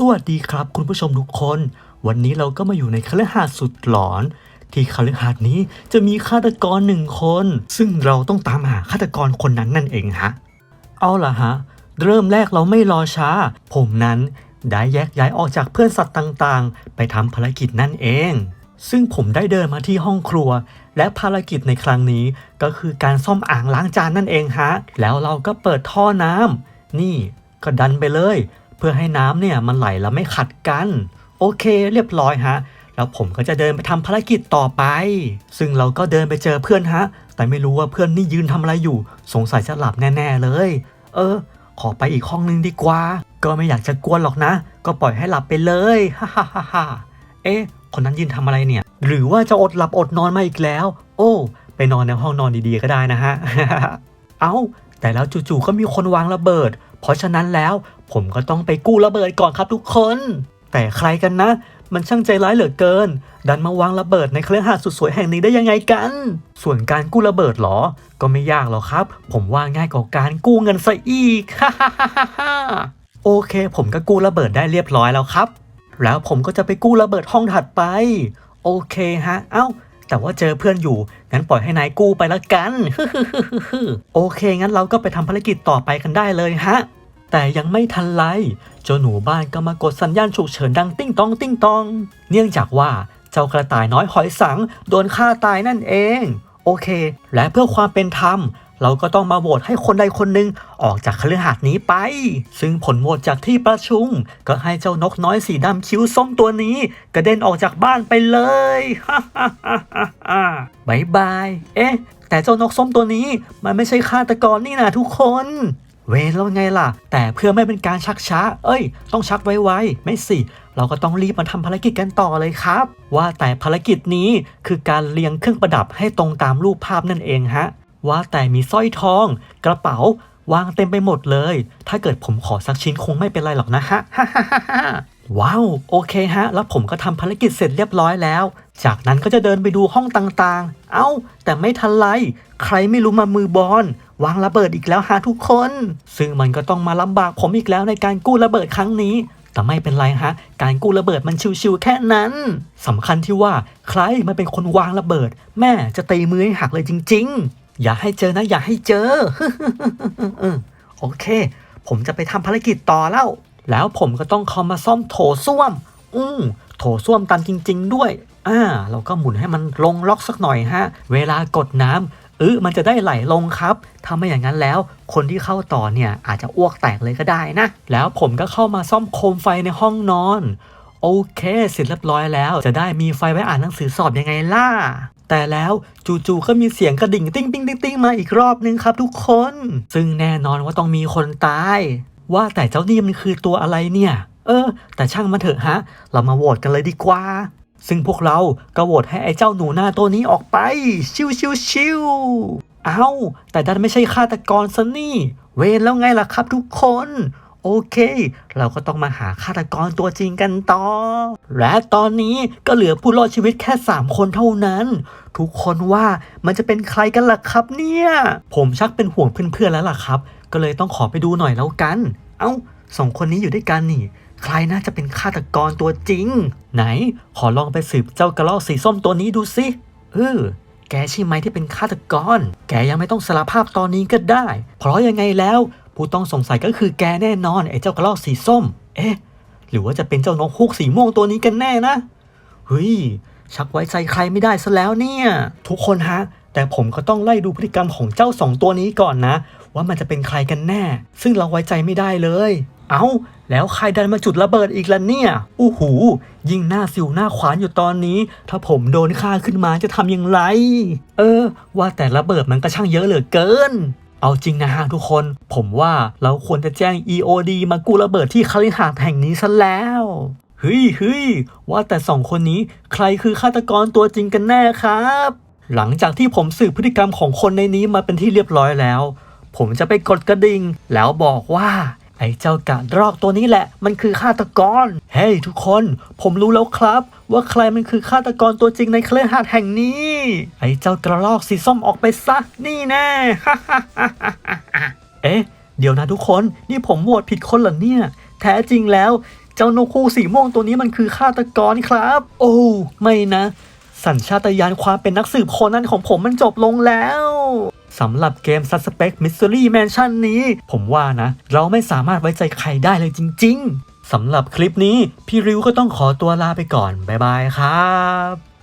สวัสดีครับคุณผู้ชมทุกคน วันนี้เราก็มาอยู่ในคฤหาสน์สุดหลอน ที่คฤหาสน์นี้จะมีฆาตกรหนึ่งคน ซึ่งเราต้องตามหาฆาตกรคนนั้นนั่นเองฮะ เอาล่ะฮะ เริ่มแรกเราไม่รอช้า ผมนั้นได้แยกย้ายออกจากเพื่อนสัตว์ต่างๆ ไปทำภารกิจนั่นเอง ซึ่งผมได้เดินมาที่ห้องครัว และภารกิจในครั้งนี้ก็คือการซ่อมอ่างล้างจานนั่นเองฮะ แล้วเราก็เปิดท่อน้ำนี่ก็ดันไปเลย เพื่อให้น้ำเนี่ยมันไหลแล้วไม่ขัดกัน โอเคเรียบร้อยฮะ แล้วผมก็จะเดินไปทำภารกิจต่อไป ซึ่งเราก็เดินไปเจอเพื่อนฮะ แต่ไม่รู้ว่าเพื่อนนี่ยืนทำอะไรอยู่ สงสัยจะหลับแน่ๆเลย เออ ขอไปอีกห้องนึงดีกว่า ก็ไม่อยากจะกวนหรอกนะ ก็ปล่อยให้หลับไปเลยฮ่าฮ่าฮ่าเอ๊ะคนนั้นยืนทำอะไรเนี่ย หรือว่าจะอดหลับอดนอนมาอีกแล้ว โอ้ไปนอนในห้องนอนดีๆก็ได้นะฮะ เอ้า แต่แล้วจู่ๆก็มีคนวางระเบิด เพราะฉะนั้นแล้วผมก็ต้องไปกู้ระเบิดก่อนครับทุกคน แต่ใครกันนะ มันช่างใจร้ายเหลือเกิน ดันมาวางระเบิดในเครื่องหาสน์สุดสวยแห่งนี้ได้ยังไงกัน ส่วนการกู้ระเบิดหรอ ก็ไม่ยากหรอกครับ ผมว่าง่ายกว่าการกู้เงินซะอีกโอเค ผมก็กู้ระเบิดได้เรียบร้อยแล้วครับ แล้วผมก็จะไปกู้ระเบิดห้องถัดไป โอเคฮะ เอ้า แต่ว่าเจอเพื่อนอยู่ งั้นปล่อยให้นายกู้ไปละกัน โอเค งั้นเราก็ไปทำภารกิจต่อไปกันได้เลยฮะ แต่ยังไม่ทันไรเจ้าหนูบ้านก็มากดสัญญาณฉุกเฉินดังติ้งตองติ้งตอง เนื่องจากว่าเจ้ากระต่ายน้อยหอยสัง โดนฆ่าตายนั่นเอง โอเค และเพื่อความเป็นธรรม เราก็ต้องมาโหวตให้คนใดคนหนึ่งออกจากคฤหาสน์นี้ไป ซึ่งผลโหวตจากที่ประชุม ก็ให้เจ้านกน้อยสีดำคิ้วส้มตัวนี้กระเด็นออกจากบ้านไปเลยฮ่าฮ่าฮ่าฮ่าฮ่าบายบาย เอ๊ะ แต่เจ้านกส้มตัวนี้มันไม่ใช่ฆาตกรนี่นะทุกคน เวรแล้วไงล่ะ แต่เพื่อไม่เป็นการชักช้า เอ้ย ต้องชักไวๆไม่สิ เราก็ต้องรีบมาทำภารกิจกันต่อเลยครับ ว่าแต่ภารกิจนี้คือการเรียงเครื่องประดับให้ตรงตามรูปภาพนั่นเองฮะ ว่าแต่มีสร้อยทอง กระเป๋าวางเต็มไปหมดเลย ถ้าเกิดผมขอสักชิ้นคงไม่เป็นไรหรอกนะฮะ ว้าว โอเคฮะ แล้วผมก็ทำภารกิจเสร็จเรียบร้อยแล้ว จากนั้นก็จะเดินไปดูห้องต่างๆ เอ้า แต่ไม่ทันไร ใครไม่รู้มามือบอล วางระเบิดอีกแล้วฮะทุกคน ซึ่งมันก็ต้องมาลำบากผมอีกแล้วในการกู้ระเบิดครั้งนี้ แต่ไม่เป็นไรฮะ การกู้ระเบิดมันชิวๆแค่นั้นสำคัญที่ว่าใครมาเป็นคนวางระเบิด แม่จะตีมือให้หักเลยจริง ๆ อย่าให้เจอนะ อย่าให้เจอโอเค ผมจะไปทำภารกิจต่อแล้ว แล้วผมก็ต้องเข้ามาซ่อมโถส้วม อืมโถส้วมตันจริง ๆ ด้วยอ่าเราก็หมุนให้มันลงล็อกสักหน่อยฮะ เวลากดน้ำ เออมันจะได้ไหลลงครับถ้าไม่อย่างนั้นแล้ว คนที่เข้าต่อเนี่ยอาจจะอ้วกแตกเลยก็ได้นะ แล้วผมก็เข้ามาซ่อมโคมไฟในห้องนอน โอเคเสร็จเรียบร้อยแล้ว จะได้มีไฟไว้อ่านหนังสือสอบยังไงล่ะ แต่แล้วจู่ๆก็มีเสียงกระดิ่งติ้งติ้งติ้งติ้งมาอีกรอบนึงครับทุกคน ซึ่งแน่นอนว่าต้องมีคนตาย ว่าแต่เจ้านี่มันคือตัวอะไรเนี่ย เออ แต่ช่างมันเถอะฮะ เรามาโหวตกันเลยดีกว่า ซึ่งพวกเราก็โหวตให้ไอ้เจ้าหนูหน้าตัวนี้ออกไป ชิวชิวชิวเอ้า แต่ดันไม่ใช่ฆาตกรซะนี่ เวรแล้วไงล่ะครับทุกคน โอเค เราก็ต้องมาหาฆาตกรตัวจริงกันต่อ และตอนนี้ก็เหลือผู้รอดชีวิตแค่ 3 คนเท่านั้น ทุกคนว่ามันจะเป็นใครกันล่ะครับเนี่ย ผมชักเป็นห่วงเพื่อนๆแล้วล่ะครับ ก็เลยต้องขอไปดูหน่อยแล้วกัน เอ้าสองคนนี้อยู่ด้วยกันนี่ ใครน่าจะเป็นฆาตกรตัวจริง ไหน ขอลองไปสืบเจ้ากระรอกสีส้มตัวนี้ดูสิเออแกใช่ไหมที่เป็นฆาตกร แกยังไม่ต้องสารภาพตอนนี้ก็ได้ เพราะยังไงแล้ว ผู้ต้องสงสัยก็คือแกแน่นอนไอ้เจ้ากระรอกสีส้ม เอ๊ะ หรือว่าจะเป็นเจ้านกฮูกสีม่วงตัวนี้กันแน่นะเฮ้ยชักไว้ใจใครไม่ได้ซะแล้วเนี่ย ทุกคนฮะ แต่ผมก็ต้องไล่ดูพฤติกรรมของเจ้าสองตัวนี้ก่อนนะ ว่ามันจะเป็นใครกันแน่ ซึ่งเราไว้ใจไม่ได้เลย เอา้า แล้วใครดันมาจุดระเบิดอีกล่ะเนี่ยอู้หู ยิ่งหน้าสิวหน้าขวานอยู่ตอนนี้ ถ้าผมโดนฆ่าขึ้นมาจะทำอย่างไร เออ ว่าแต่ระเบิดมันก็ช่างเยอะเหลือเกิน เอาจริงนะฮะทุกคน ผมว่าเราควรจะแจ้ง EOD มากู้ระเบิดที่คฤหาสน์แห่งนี้ซะแล้วเฮ้ยเฮ้ยว่าแต่สองคนนี้ใครคือฆาตกรตัวจริงกันแน่ครับ หลังจากที่ผมสืบพฤติกรรมของคนในนี้มาเป็นที่เรียบร้อยแล้ว ผมจะไปกดกระดิ่งแล้วบอกว่า ไอ้เจ้ากระรอกตัวนี้แหละ มันคือฆาตกร เฮ้ยทุกคน ผมรู้แล้วครับ ว่าใครมันคือฆาตกรตัวจริงในเครือหาสน์แห่งนี้ ไอ้เจ้ากระรอกสีส้มออกไปซะ นี่แน่เอ๊ะ เดี๋ยวนะทุกคน นี่ผมโหวตผิดคนเหรอเนี่ย แท้จริงแล้ว เจ้านกฮูกสีม่วงตัวนี้มันคือฆาตกรครับ โอ้ ไม่นะ สัญชาตญาณความเป็นนักสืบโคนันของผมมันจบลงแล้วสำหรับเกม Suspect Mystery Mansion นี้ ผมว่านะ เราไม่สามารถไว้ใจใครได้เลยจริง ๆสำหรับคลิปนี้ พี่ริวก็ต้องขอตัวลาไปก่อน บ๊ายบายครับ